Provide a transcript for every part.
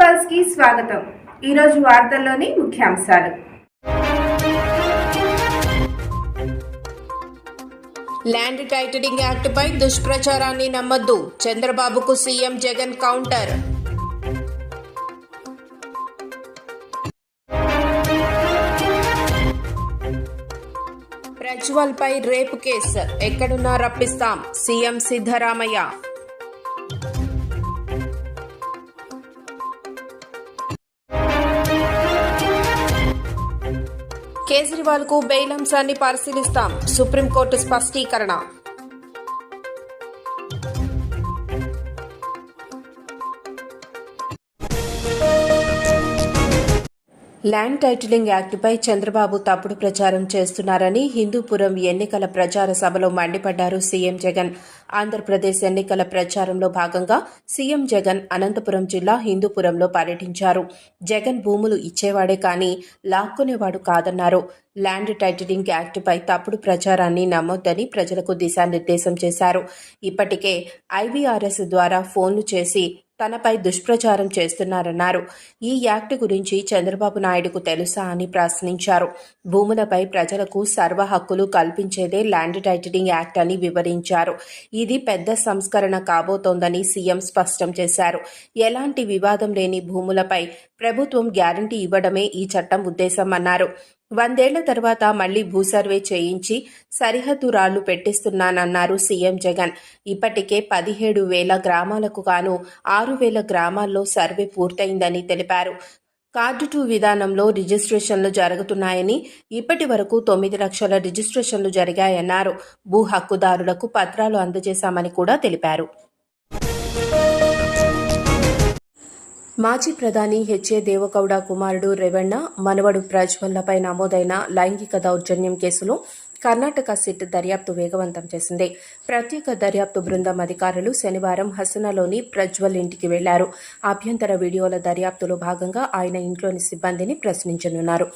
పల్స్కి స్వాగతం. ఈరోజు వార్తల్లోని ముఖ్యాంశాలు. ల్యాండ్ టైటిలింగ్ యాక్ట్పై దుష్ప్రచారాన్ని నమ్మొద్దు. చంద్రబాబుకు సీఎం జగన్ కౌంటర్. ప్రజ్వల్ పై రేపు కేసు. ఎక్కడున్నా రప్పిస్తాం. సీఎం సిద్ధరామయ్య. కేజ్రీవాల్కు బెయిల్ అంశాన్ని పరిశీలిస్తాం. సుప్రీంకోర్టు స్పష్టీకరణ. ల్యాండ్ టైటిలింగ్ యాక్టుపై చంద్రబాబు తప్పుడు ప్రచారం చేస్తున్నారని హిందూపురం ఎన్నికల ప్రచార సభలో మండిపడ్డారు సీఎం జగన్. ఆంధ్రప్రదేశ్ ఎన్నికల ప్రచారంలో భాగంగా సీఎం జగన్ అనంతపురం జిల్లా హిందూపురంలో పర్యటించారు. జగన్ భూములు ఇచ్చేవాడే కానీ లాక్కునేవాడు కాదన్నారు. ల్యాండ్ టైటిలింగ్ యాక్ట్పై తప్పుడు ప్రచారాన్ని నమ్మొద్దని ప్రజలకు దిశానిర్దేశం చేశారు. ఇప్పటికే ఐవీఆర్ఎస్ ద్వారా ఫోన్లు చేసి తనపై దుష్ప్రచారం చేస్తున్నారన్నారు. ఈ యాక్ట్ గురించి చంద్రబాబు నాయుడుకు తెలుసా అని ప్రశ్నించారు. భూములపై ప్రజలకు సర్వ హక్కులు కల్పించేదే ల్యాండ్ టైటిలింగ్ యాక్ట్ అని వివరించారు. ఇది పెద్ద సంస్కరణ కాబోతోందని సీఎం స్పష్టం చేశారు. ఎలాంటి వివాదం లేని భూములపై ప్రభుత్వం గ్యారంటీ ఇవ్వడమే ఈ చట్టం ఉద్దేశం అన్నారు వందేళ్ళ తర్వాత మళ్ళీ భూసర్వే చేయించి సరిహద్దు రాళ్ళు పెట్టిస్తున్నానన్నారు సీఎం జగన్. ఇప్పటికే పదిహేడు వేల గ్రామాలకు గాను ఆరు వేల గ్రామాల్లో సర్వే పూర్తయిందని తెలిపారు. కార్డు టూ విధానంలో రిజిస్ట్రేషన్లు జరుగుతున్నాయని ఇప్పటి వరకు తొమ్మిది లక్షల రిజిస్ట్రేషన్లు జరిగాయన్నారు. భూ హక్కుదారులకు పత్రాలు అందజేశామని కూడా తెలిపారు. మాజీ ప్రధాని హెచ్ఏ దేవగౌడ కుమారుడు రేవణ్ణ మనవడు ప్రజ్వల్లపై నమోదైన లైంగిక దౌర్జన్యం కేసులో కర్ణాటక సిట్ దర్యాప్తు వేగవంతం చేసింది. ప్రత్యేక దర్యాప్తు బృందం అధికారులు శనివారం హసనలోని ప్రజ్వల్ ఇంటికి వెళ్ళారు. ఆభ్యంతర వీడియోల దర్యాప్తులో భాగంగా ఆయన ఇంట్లోని సిబ్బందిని ప్రశ్నించనున్నారు.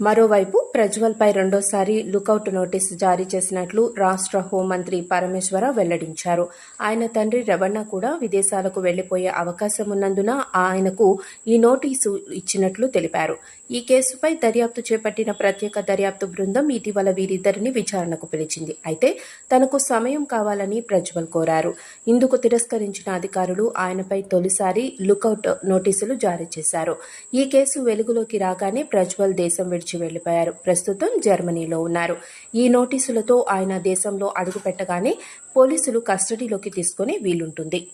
మరోవైపు ప్రజ్వల్పై రెండోసారి లుకౌట్ నోటీసు జారీ చేసినట్లు రాష్ట్ర హోంమంత్రి పరమేశ్వర వెల్లడించారు. ఆయన తండ్రి రవణ కూడా విదేశాలకు వెళ్ళిపోయే అవకాశం ఉన్నందున ఆయనకు ఈ నోటీసు ఇచ్చినట్లు తెలిపారు. ఈ కేసుపై దర్యాప్తు చేపట్టిన ప్రత్యేక దర్యాప్తు బృందం ఇటీవల వీరిద్దరిని విచారణకు పిలిచింది. అయితే తనకు సమయం కావాలని ప్రజ్వల్ కోరారు. ఇందుకు తిరస్కరించిన అధికారులు ఆయనపై తొలిసారి లుకౌట్ నోటీసులు జారీ చేశారు. ఈ కేసు వెలుగులోకి రాగానే ప్రజ్వల్ దేశం విడిచి వెళ్ళిపోయారు. ప్రస్తుతం జర్మనీలో ఉన్నారు. ఈ నోటీసులతో ఆయన దేశంలో అడుగుపెట్టగానే పోలీసులు కస్టడీలోకి తీసుకునే వీలుంటుంది.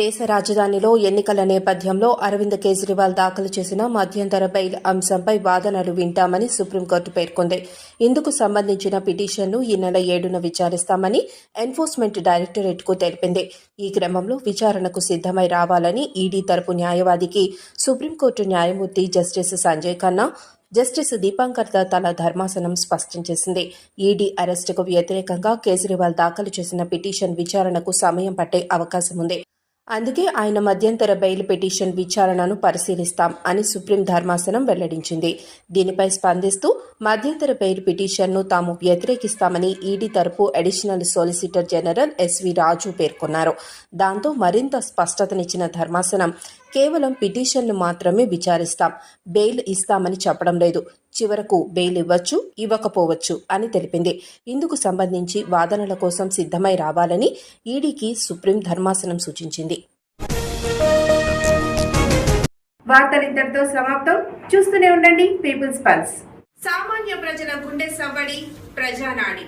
దేశ రాజధానిలో ఎన్నికల నేపథ్యంలో అరవింద్ కేజ్రీవాల్ దాఖలు చేసిన మధ్యంతర బెయిల్ అంశంపై వాదనలు వింటామని సుప్రీంకోర్టు పేర్కొంది. ఇందుకు సంబంధించిన పిటిషన్ను ఈ నెల ఏడున విచారిస్తామని ఎన్ఫోర్స్మెంట్ డైరెక్టరేట్కు తెలిపింది. ఈ క్రమంలో విచారణకు సిద్ధమై రావాలని ఈడీ తరపు న్యాయవాదికి సుప్రీంకోర్టు న్యాయమూర్తి జస్టిస్ సంజయ్ ఖన్నా జస్టిస్ దీపాంకర్ దత్తాల ధర్మాసనం స్పష్టం చేసింది. ఈడీ అరెస్టుకు వ్యతిరేకంగా కేజ్రీవాల్ దాఖలు చేసిన పిటిషన్ విచారణకు సమయం పట్టే అవకాశం ఉంది అందుకే ఆయన మధ్యంతర బెయిల్ పిటిషన్ విచారణను పరిశీలిస్తాం అని సుప్రీం ధర్మాసనం వెల్లడించింది. దీనిపై స్పందిస్తూ మధ్యంతర బెయిల్ పిటిషన్ను తాము వ్యతిరేకిస్తామని ఈడీ తరపు additional solicitor general S V Raju పేర్కొన్నారు. దాంతో మరింత స్పష్టతనిచ్చిన ధర్మాసనం కేవలం పిటిషన్లు మాత్రమే విచారిస్తాం. బెయిల్ ఇస్తామని చెప్పడం లేదు. చివరకు బెయిల్ ఇవ్వచ్చు ఇవ్వకపోవచ్చు అని తెలిపింది. ఇందుకు సంబంధించి వాదనల కోసం సిద్ధమై రావాలని ఈడీకి సుప్రీం ధర్మాసనం సూచించింది. వార్తలు ఇంతటితో సమాప్తం. చూస్తూనే ఉండండి పీపుల్స్ పల్స్. సామాన్య ప్రజల గుండె సవ్వడి ప్రజానాడి.